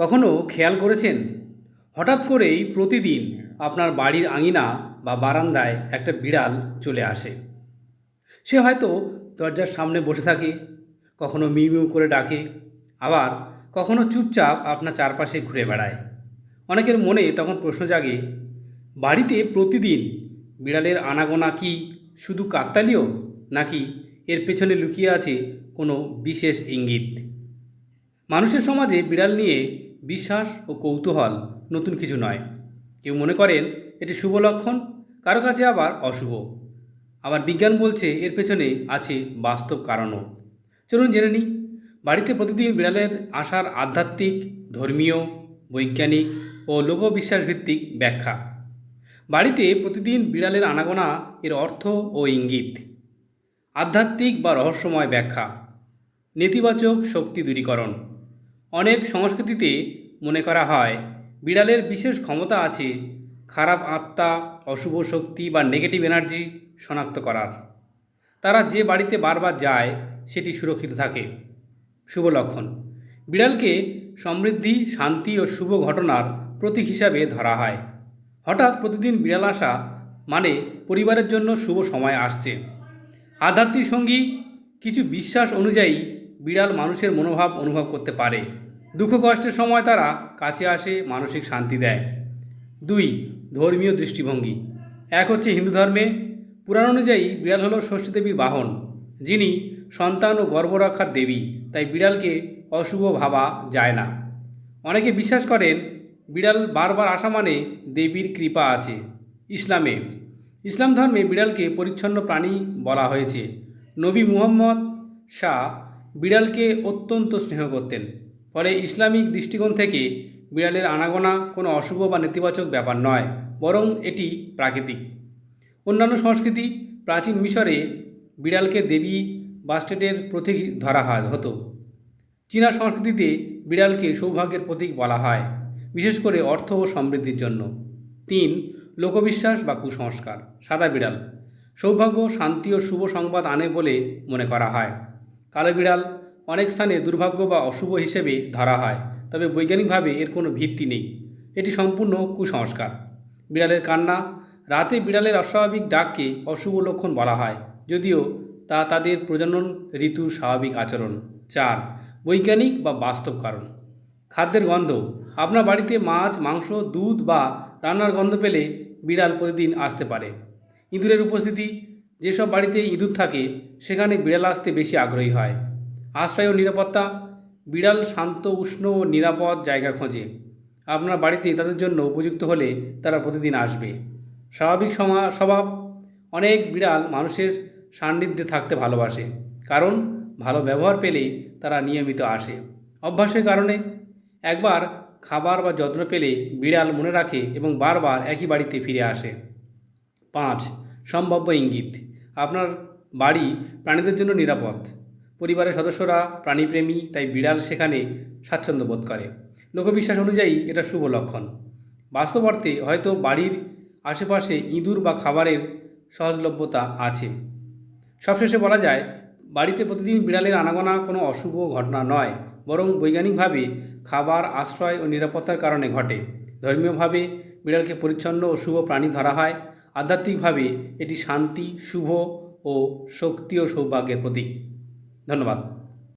কখনো খেয়াল করেছেন? হঠাৎ করেই প্রতিদিন আপনার বাড়ির আঙিনা বা বারান্দায় একটা বিড়াল চলে আসে। সে হয়তো দরজার সামনে বসে থাকে, কখনো মিউ করে ডাকে, আবার কখনো চুপচাপ আপনার চারপাশে ঘুরে বেড়ায়। অনেকের মনে তখন প্রশ্ন জাগে, বাড়িতে প্রতিদিন বিড়ালের আনাগোনা কি শুধু কাকতালীয়, নাকি এর পেছনে লুকিয়ে আছে কোনো বিশেষ ইঙ্গিত? মানুষের সমাজে বিড়াল নিয়ে বিশ্বাস ও কৌতূহল নতুন কিছু নয়। কেউ মনে করেন এটি শুভ লক্ষণ, কারও কাছে আবার অশুভ। আবার বিজ্ঞান বলছে এর পেছনে আছে বাস্তব কারণও। চলুন জেনে নিই। বাড়িতে প্রতিদিন বিড়ালের আসার আধ্যাত্মিক, ধর্মীয়, বৈজ্ঞানিক ও লোকবিশ্বাস ভিত্তিক ব্যাখ্যা। বাড়িতে প্রতিদিন বিড়ালের আনাগোনা এর অর্থ ও ইঙ্গিত। আধ্যাত্মিক বা রহস্যময় ব্যাখ্যা। নেতিবাচক শক্তি দূরীকরণ। অনেক সংস্কৃতিতে মনে করা হয়, বিড়ালের বিশেষ ক্ষমতা আছে খারাপ আত্মা, অশুভ শক্তি বা নেগেটিভ এনার্জি শনাক্ত করার। তারা যে বাড়িতে বারবার যায়, সেটি সুরক্ষিত থাকে। শুভ লক্ষণ, বিড়ালকে সমৃদ্ধি, শান্তি ও শুভ ঘটনার প্রতীক হিসাবে ধরা হয়। হঠাৎ প্রতিদিন বিড়াল আসা মানে পরিবারের জন্য শুভ সময় আসছে। আধ্যাত্মিক সঙ্গী কিছু বিশ্বাস অনুযায়ী বিড়াল মানুষের মনোভাব অনুভব করতে পারে। দুঃখ কষ্টের সময় তারা কাছে আসে, মানসিক শান্তি দেয়। দুই, ধর্মীয় দৃষ্টিভঙ্গি। এক হচ্ছে হিন্দু ধর্মে। পুরাণ অনুযায়ী বিড়াল হল ষষ্ঠী দেবীর বাহন, যিনি সন্তান ও গর্ভরক্ষার দেবী, তাই বিড়ালকে অশুভ ভাবা যায় না। অনেকে বিশ্বাস করেন, বিড়াল বারবার আসা মানে দেবীর কৃপা আছে ইসলামে। ইসলাম ধর্মে বিড়ালকে পরিচ্ছন্ন প্রাণী বলা হয়েছে। নবী মুহাম্মদ শাহ বিড়ালকে অত্যন্ত স্নেহ করতেন। ফলে ইসলামিক দৃষ্টিকোণ থেকে বিড়ালের আনাগোনা কোনো অশুভ বা নেতিবাচক ব্যাপার নয়, বরং এটি প্রাকৃতিক। অন্যান্য সংস্কৃতি প্রাচীন মিশরে বিড়ালকে দেবী বাস্টেটের প্রতীক ধরা হয় হতো। চীনা সংস্কৃতিতে বিড়ালকে সৌভাগ্যের প্রতীক বলা হয়, বিশেষ করে অর্থ ও সমৃদ্ধির জন্য। তিন, লোকবিশ্বাস বা কুসংস্কার, সাদা বিড়াল। সৌভাগ্য, শান্তি ও শুভ সংবাদ আনে বলে মনে করা হয়। কালো বিড়াল অনেক স্থানে দুর্ভাগ্য বা অশুভ হিসেবে ধরা হয়, তবে বৈজ্ঞানিকভাবে এর কোনো ভিত্তি নেই। এটি সম্পূর্ণ কুসংস্কার। বিড়ালের কান্না, রাতে বিড়ালের অস্বাভাবিক ডাককে অশুভ লক্ষণ বলা হয়, যদিও তা তাদের প্রজনন ঋতুর স্বাভাবিক আচরণ। চার, বৈজ্ঞানিক বা বাস্তব কারণ। খাদ্যের গন্ধ। আপনার বাড়িতে মাছ, মাংস, দুধ বা রান্নার গন্ধ পেলে বিড়াল প্রতিদিন আসতে পারে। ইঁদুরের উপস্থিতি যেসব বাড়িতে ইঁদুর থাকে, সেখানে বিড়াল আসতে বেশি আগ্রহী হয়। আশ্রয় ও নিরাপত্তা, বিড়াল শান্ত, উষ্ণ ও নিরাপদ জায়গা খোঁজে। আপনার বাড়িতে তাদের জন্য উপযুক্ত হলে তারা প্রতিদিন আসবে। স্বাভাবিক সমা, স্বভাব, অনেক বিড়াল মানুষের সান্নিধ্যে থাকতে ভালোবাসে, কারণ ভালো ব্যবহার পেলে তারা নিয়মিত আসে। অভ্যাসের কারণে একবার খাবার বা যত্ন পেলে বিড়াল মনে রাখে এবং বারবার একই বাড়িতে ফিরে আসে। পাঁচ, সম্ভাব্য ইঙ্গিত। আপনার বাড়ি প্রাণীদের জন্য নিরাপদ। পরিবারের সদস্যরা প্রাণীপ্রেমী, তাই বিড়াল সেখানে স্বাচ্ছন্দ্য বোধ করে। লোকবিশ্বাস অনুযায়ী এটা শুভ লক্ষণ। বাস্তব অর্থে হয়তো বাড়ির আশেপাশে ইঁদুর বা খাবারের সহজলভ্যতা আছে। সবশেষে বলা যায়, বাড়িতে প্রতিদিন বিড়ালের আনাগোনা কোনো অশুভ ঘটনা নয়, বরং বৈজ্ঞানিকভাবে খাবার আশ্রয় ও নিরাপত্তার কারণে ঘটে। ধর্মীয়ভাবে বিড়ালকে পরিচ্ছন্ন ও শুভ প্রাণী ধরা হয়। আধ্যাত্মিকভাবে এটি শান্তি শুভ ও শক্তি ও সৌভাগ্যের প্রতীক। ধন্যবাদ।